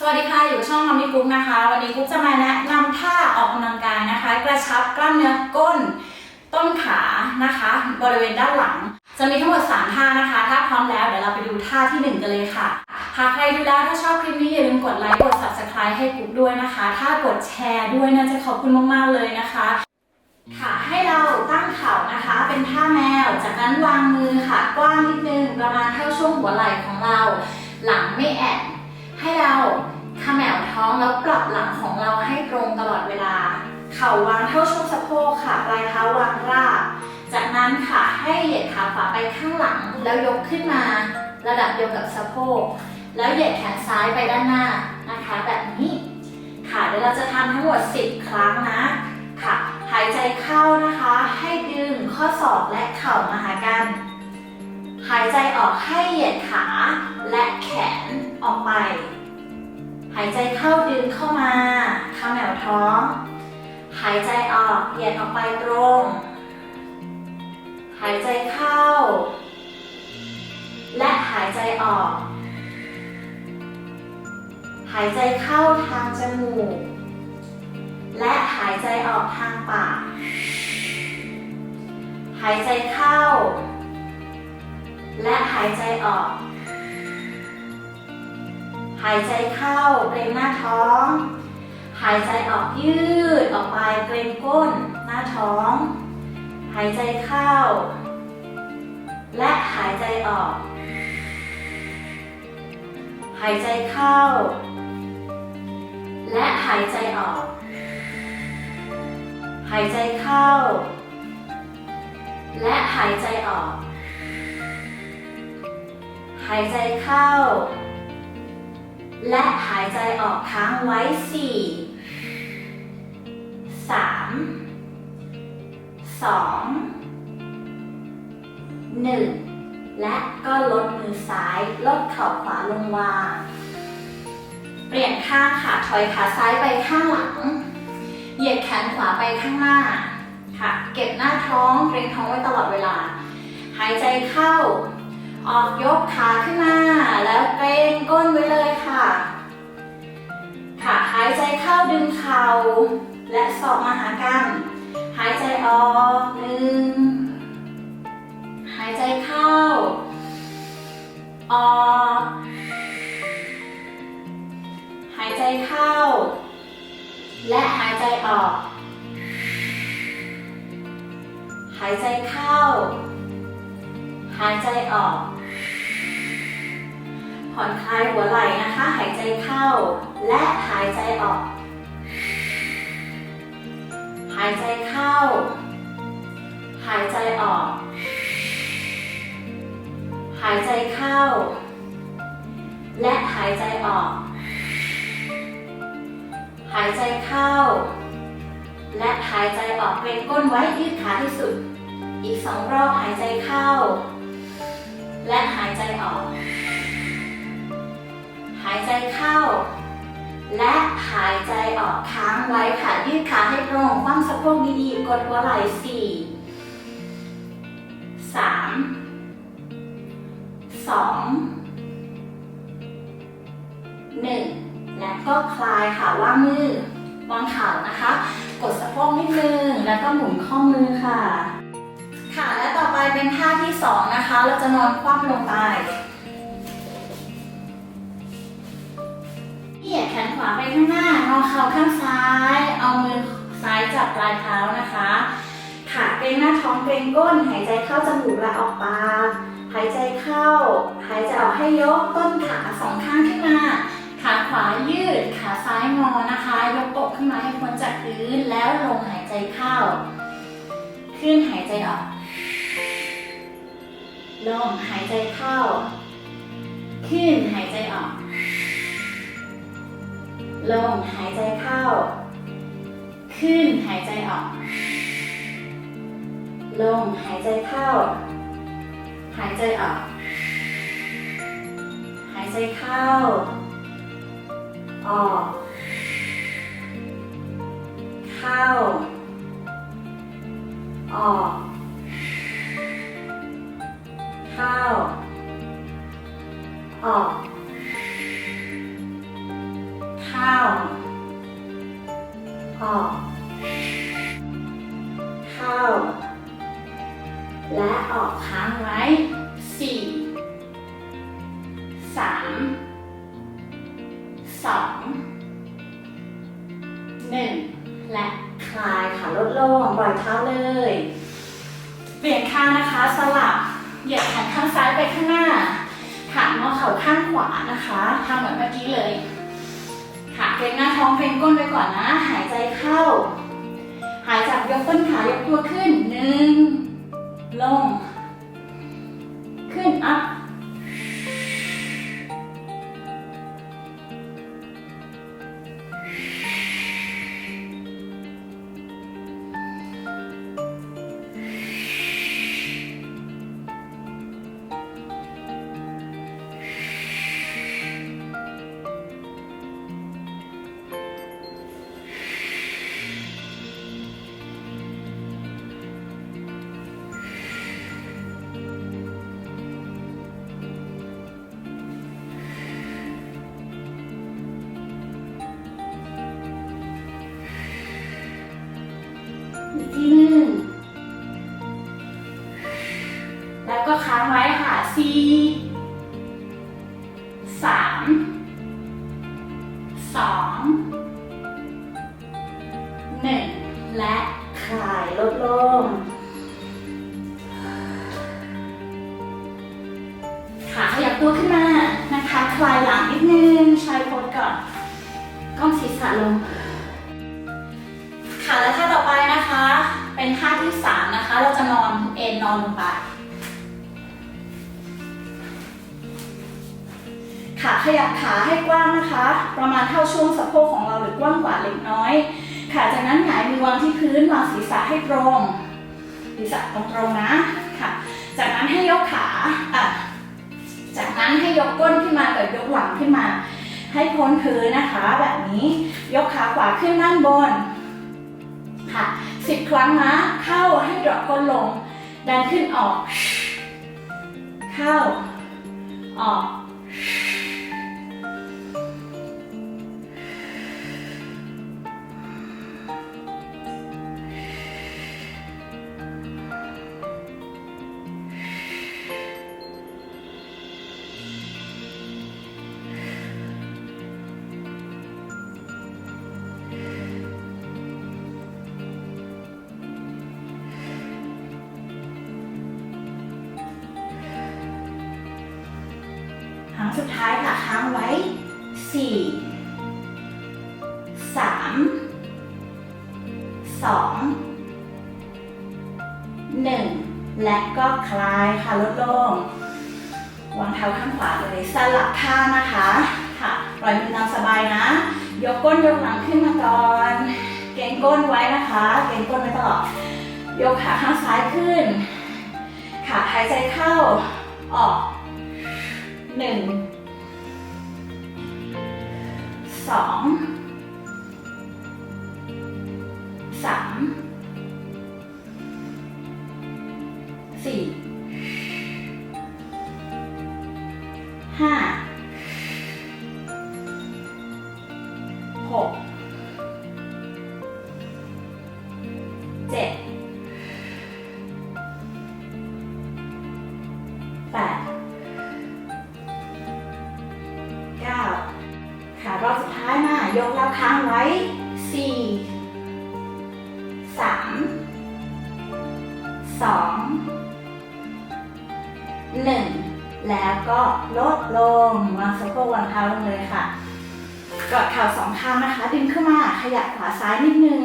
สวัสดีค่ะ อยู่ช่องมัมมี่กุ๊กนะคะ วันนี้กุ๊กจะมาแนะนำท่าออกกำลังกายนะคะ กระชับกล้ามเนื้อก้น ต้นขานะคะ บริเวณด้านหลัง จะมีทั้งหมด 3 ท่านะคะ ถ้าพร้อมแล้วเดี๋ยวเราไปดูท่าทีหนึ่1 กันเลยค่ะ หากใครดูแล้วถ้าชอบคลิปนี้อย่าลืมกดไลค์กด subscribe ให้กุ๊กด้วยนะคะ ถ้ากดแชร์ด้วยนะจะขอบคุณมากๆเลยนะคะ ค่ะให้เราตั้งเข่านะคะ เป็นท่าแมว จากนั้นวางมือค่ะกว้างนิดนึงประมาณเท่าช่วงหัวไหล่ของเรา หลังไม่แอน ให้เราขมวท้องแล้วปรับหลังของเราให้ตรงตลอดเวลา เข่าวางเท่าช่วงสะโพกค่ะ ปลายเท้าวางราบ จากนั้นค่ะให้เหยียดขาขวาไปข้างหลัง แล้วยกขึ้นมา ระดับเดียวกับสะโพก แล้วเหยียดแขนซ้ายไปด้านหน้านะคะ แบบนี้ ค่ะเดี๋ยวเราจะทำทั้งหมด 10 ครั้งนะ ค่ะ หายใจเข้านะคะ ให้ดึงข้อศอกและเข่ามาหากัน หายใจออกให้เหยียดขาและแขน ออกไป หายใจเข้าดึงเข้ามาข้าแนวท้อง หายใจออกเหยียดออกไปตรง หายใจเข้า และหายใจออก หายใจเข้าทางจมูก และหายใจออกทางปาก หายใจเข้า และหายใจออก หายใจเข้าเกรงหน้าท้อง หายใจออกยืดออกไปเกรงก้น หน้าท้อง หายใจเข้า และหายใจออก หายใจเข้า และหายใจออก หายใจเข้า และหายใจออก หายใจเข้า และหายใจออกค้างไว้สี่สามสองหนึ่งและก็ลดมือซ้าย ลดเข่าขวาลงวาง เปลี่ยนข้างค่ะ ถอยขาซ้ายไปข้างหลัง เหยียดแขนขวาไปข้างหน้า ค่ะ เก็บหน้าท้อง เกรงท้องไว้ตลอดเวลา หายใจเข้า ออกยกขาขึ้นมา แล้วเกรงก้นไว้เลยค่ะ ค่ะ หายใจเข้าดึงเข่า และศอกมาหากัน หายใจออกหนึ่ง หายใจเข้า ออก หายใจเข้า และหายใจออก หายใจเข้า หายใจออก ผ่อนคลายหัวไหล่นะคะ หายใจเข้า และหายใจออก หายใจเข้า หายใจออก หายใจเข้า และหายใจออก หายใจเข้า และหายใจออกเกรงก้นไว้ยืดขาที่สุด อีกสองรอบหายใจเข้า และหายใจออก หายใจเข้า และหายใจออกค้างไว้ค่ะ ยืดขาให้ตรงคว่ำสะโพกดีๆ กดหัวไหล่สี่สามสองหนึ่งและก็คลายค่ะวางมือวางเข่านะคะ กดสะโพกนิดนึง แล้วก็หมุนข้อมือค่ะ ค่ะ และต่อไปเป็นท่าที่สองนะคะ เราจะนอนคว่ำลงไป เหยียดแขนขวาไปข้างหน้างอเข่าข้างซ้าย เอามือซ้ายจับปลายเท้านะคะขาเกรงหน้าท้องเกรงก้น หายใจเข้าจมูกและออกปาก หายใจเข้า หายใจออกให้ยกต้นขาสองข้างขึ้นมา ขาขวายืด ขาซ้ายงอนะคะ ยกอกขึ้นมาให้พ้นจากพื้น แล้วลงหายใจเข้า ขึ้นหายใจออก ลงหายใจเข้า ขึ้นหายใจออก ลงหายใจเข้า ขึ้นหายใจออก ลงหายใจเข้า หายใจออก หายใจเข้า ออก เข้า ออก เข้า ออก เข้า ออก เข้า และออกค้างไว้สี่สามสองหนึ่งและคลายค่ะลดลงปล่อยเท้าเลย เปลี่ยนข้างนะคะสลับ เหยียดแขนข้างซ้ายไปข้างหน้าขางอเข่าข้างขวานะคะทำเหมือนเมื่อกี้เลย ค่ะเกรงหน้าท้องเกรงก้นไว้ก่อนนะ หายใจเข้า หายจากยกต้นขายกตัวขึ้นหนึ่งลง ขึ้นอัพ สี่สามสองหนึ่งและคลายลดลงขาขยับตัวขึ้นมานะคะ คลายหลังนิดนึงชายโพสก่อนก้มศีรษะลงค่ะและท่าต่อไปนะคะ เป็นท่าที่สามนะคะ เราจะนอนเอนนอนลงไป ขาขยับขาให้กว้างนะคะ ประมาณเท่าช่วงสะโพกของเราหรือกว้างกว่าเล็กน้อย ค่ะจากนั้นหงายมือวางที่พื้นวางศีรษะให้ตรงศีรษะตรงๆนะค่ะ จากนั้นให้ยกขาอะจากนั้นให้ยกก้นขึ้นมากับยกหลังขึ้นมา ให้พ้นพื้นนะคะ แบบนี้ยกขาขวาขึ้นด้านบนค่ะสิบครั้งนะเข้าให้ดรอปก้นลง ดันขึ้นออก เข้าออก สุดท้ายค่ะค้างไว้ 4 3 2 1 และก็คลายค่ะลดลง วางเท้าข้างขวาเลยสลับท่านะคะค่ะปล่อยมือตามสบายนะ ยกก้นยกหลังขึ้นมาก่อน เกรงก้นไว้นะคะ เกรงก้นไว้ตลอดยกขาข้างซ้ายขึ้น ขาหายใจเข้าออกหนึ่ง ส ค้างไว้สี่สามสองหนึ่งแล้วก็ลดลงวางสะโพกวางเท้าลงเลยค่ะ กอดเข่าสองข้างนะคะ ดึงขึ้นมาขยับขวาซ้ายนิดนึง